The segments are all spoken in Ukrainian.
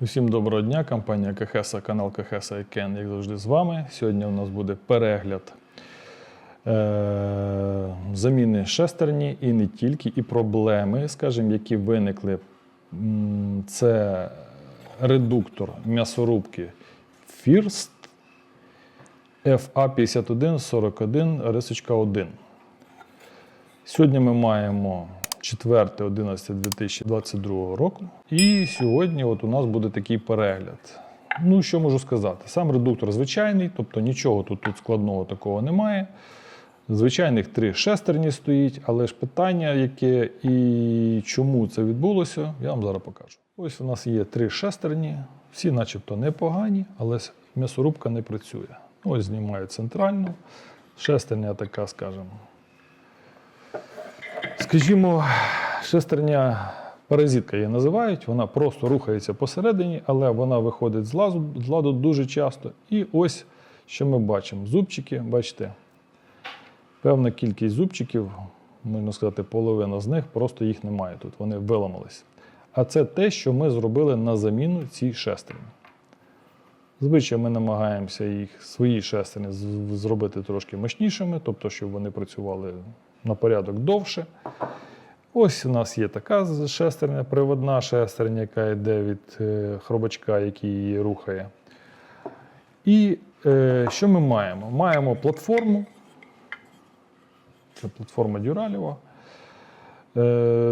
Усім доброго дня, компанія Кахеса, канал Кахеса і Кен, як завжди, з вами. Сьогодні у нас буде перегляд е- заміни шестерні і не тільки, і проблеми, скажімо, які виникли. Це редуктор м'ясорубки First FA5141 рисочка 1. Сьогодні ми маємо 4.11.2022 року. І сьогодні от у нас буде такий перегляд. Ну, що можу сказати? Сам редуктор звичайний, тобто нічого тут, тут складного такого немає. Звичайних три шестерні стоїть, але ж питання, яке і чому це відбулося, я вам зараз покажу. Ось у нас є три шестерні, всі начебто непогані, але м'ясорубка не працює. Ось знімаю центральну. Шестерня така, скажімо, Скажімо, шестерня паразитка її називають, вона просто рухається посередині, але вона виходить з ладу, з ладу дуже часто. І ось що ми бачимо: зубчики, бачите, певна кількість зубчиків, можна сказати, половина з них, просто їх немає тут, вони виламались. А це те, що ми зробили на заміну цій шестерні. Звичайно, ми намагаємося їх свої шестерні зробити трошки мощнішими, тобто, щоб вони працювали на порядок довше. Ось у нас є така шестерня, приводна шестерня, яка йде від е, хробачка, який її рухає. І е, що ми маємо? Маємо платформу. Це платформа Дюралєва. Е,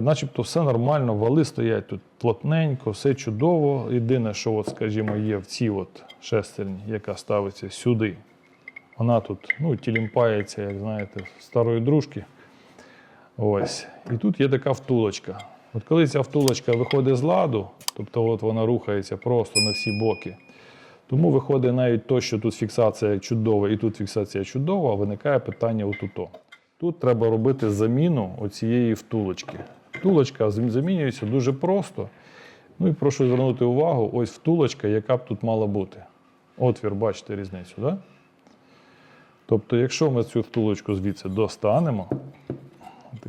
начебто все нормально, вали стоять тут плотненько, все чудово. Єдине, що, от, скажімо, є в цій шестерні, яка ставиться сюди. Вона тут ну, тілімпається, як знаєте, старої дружки. Ось. І тут є така втулочка. От коли ця втулочка виходить з ладу, тобто от вона рухається просто на всі боки, тому виходить навіть то, що тут фіксація чудова і тут фіксація чудова, виникає питання отуто. Тут треба робити заміну оцієї втулочки. Втулочка замінюється дуже просто. Ну і прошу звернути увагу, ось втулочка, яка б тут мала бути. Отвір, бачите різницю, так? Да? Тобто, якщо ми цю втулочку звідси достанемо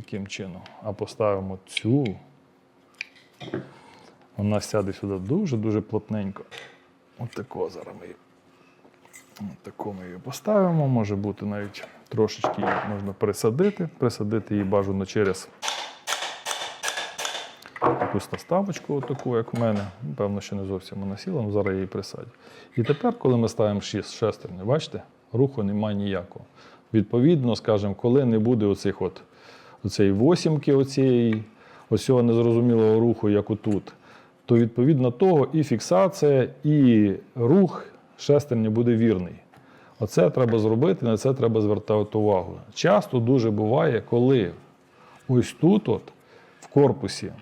таким чином, а поставимо цю, вона сяде сюди дуже-дуже плотненько. От такого зараз ми її. От таку ми її поставимо. Може бути навіть трошечки її можна присадити. Присадити її бажано через якусь наставочку, отаку, як у мене. Певно, що не зовсім вона сіла, але зараз я її присадю. І тепер, коли ми ставимо шість шестерні, бачите, руху немає ніякого. Відповідно, скажімо, коли не буде оцих от, оцеї восімки, оцієї, ось цього незрозумілого руху, як отут, то відповідно того і фіксація, і рух шестерні буде вірний. Оце треба зробити, на це треба звертати увагу. Часто дуже буває, коли ось тут, от, в корпусі,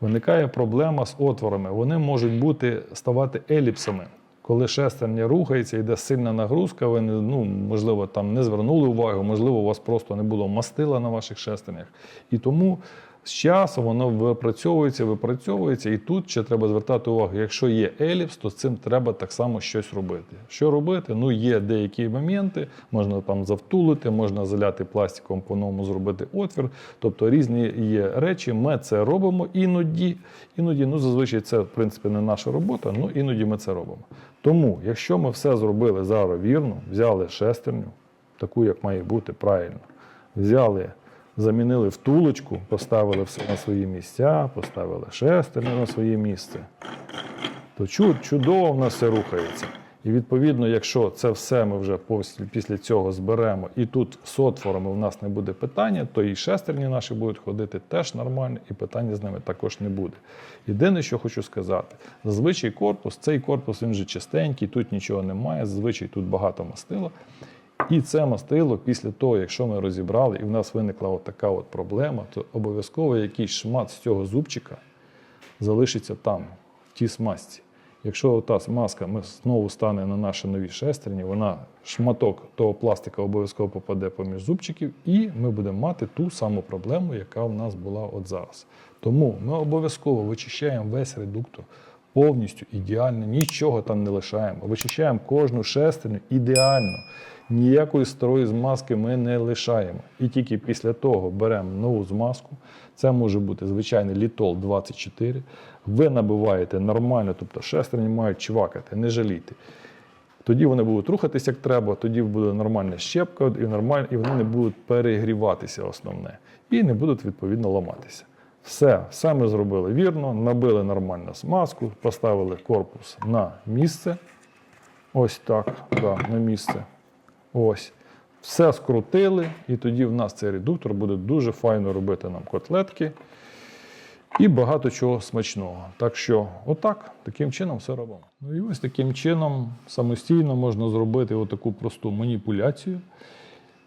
виникає проблема з отворами. Вони можуть бути ставати еліпсами. Коли шестерня рухається, йде сильна нагрузка, ви не, ну, можливо, там не звернули увагу, можливо, у вас просто не було мастила на ваших шестернях. І тому з часом воно випрацьовується, випрацьовується, і тут ще треба звертати увагу, якщо є еліпс, то з цим треба так само щось робити. Що робити? Ну, є деякі моменти, можна там завтулити, можна заляти пластиком по-новому зробити отвір. Тобто різні є речі. Ми це робимо іноді. Іноді, ну зазвичай це в принципі не наша робота, ну іноді ми це робимо. Тому, якщо ми все зробили зараз вірно, взяли шестерню, таку, як має бути правильно, взяли. Замінили втулочку, поставили все на свої місця, поставили шестерню на своє місце. То чудово в нас все рухається. І відповідно, якщо це все ми вже після цього зберемо, і тут з отворами в нас не буде питання, то і шестерні наші будуть ходити теж нормально, і питання з ними також не буде. Єдине, що хочу сказати, зазвичай корпус, цей корпус він же чистенький, тут нічого немає, зазвичай тут багато мастила. І це мастило після того, якщо ми розібрали, і в нас виникла от така от проблема, то обов'язково якийсь шмат з цього зубчика залишиться там, в тій смазці. Якщо та маска ми знову стане на наші нові шестерні, вона шматок того пластика обов'язково попаде поміж зубчиків, і ми будемо мати ту саму проблему, яка в нас була от зараз. Тому ми обов'язково вичищаємо весь редуктор повністю ідеально, нічого там не лишаємо. Вичищаємо кожну шестерню ідеально. Ніякої старої змазки ми не лишаємо. І тільки після того беремо нову змазку. Це може бути звичайний літол 24. Ви набиваєте нормально, тобто шестерні мають чвакати, не жалійте. Тоді вони будуть рухатися як треба, тоді буде нормальна щепка, і, нормаль... і вони не будуть перегріватися основне. І не будуть відповідно ламатися. Все, все ми зробили вірно, набили нормальну смазку, поставили корпус на місце. Ось так, да, на місце. Ось. Все скрутили, і тоді в нас цей редуктор буде дуже файно робити нам котлетки і багато чого смачного. Так що, отак, таким чином все робимо. Ну і ось таким чином самостійно можна зробити отаку просту маніпуляцію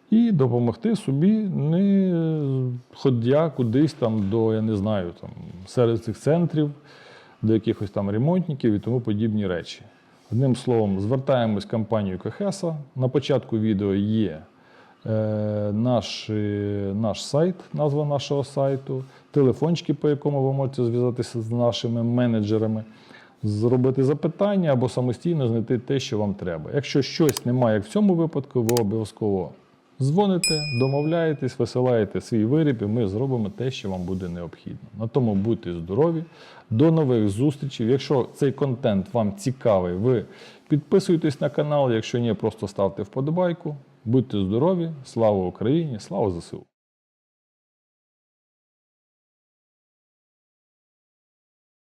і допомогти собі, не ходя кудись там до, я не знаю, там, серед цих центрів, до якихось там ремонтників і тому подібні речі. Одним словом, звертаємось в компанію Кахеса. На початку відео є е, наш, е, наш сайт, назва нашого сайту, телефончики, по якому ви можете зв'язатися з нашими менеджерами, зробити запитання або самостійно знайти те, що вам треба. Якщо щось немає, як в цьому випадку, ви обов'язково дзвоните, домовляєтесь, висилаєте свій виріб, і ми зробимо те, що вам буде необхідно. На тому будьте здорові. До нових зустрічей. Якщо цей контент вам цікавий, ви підписуйтесь на канал. Якщо ні, просто ставте вподобайку. Будьте здорові, слава Україні, слава ЗСУ!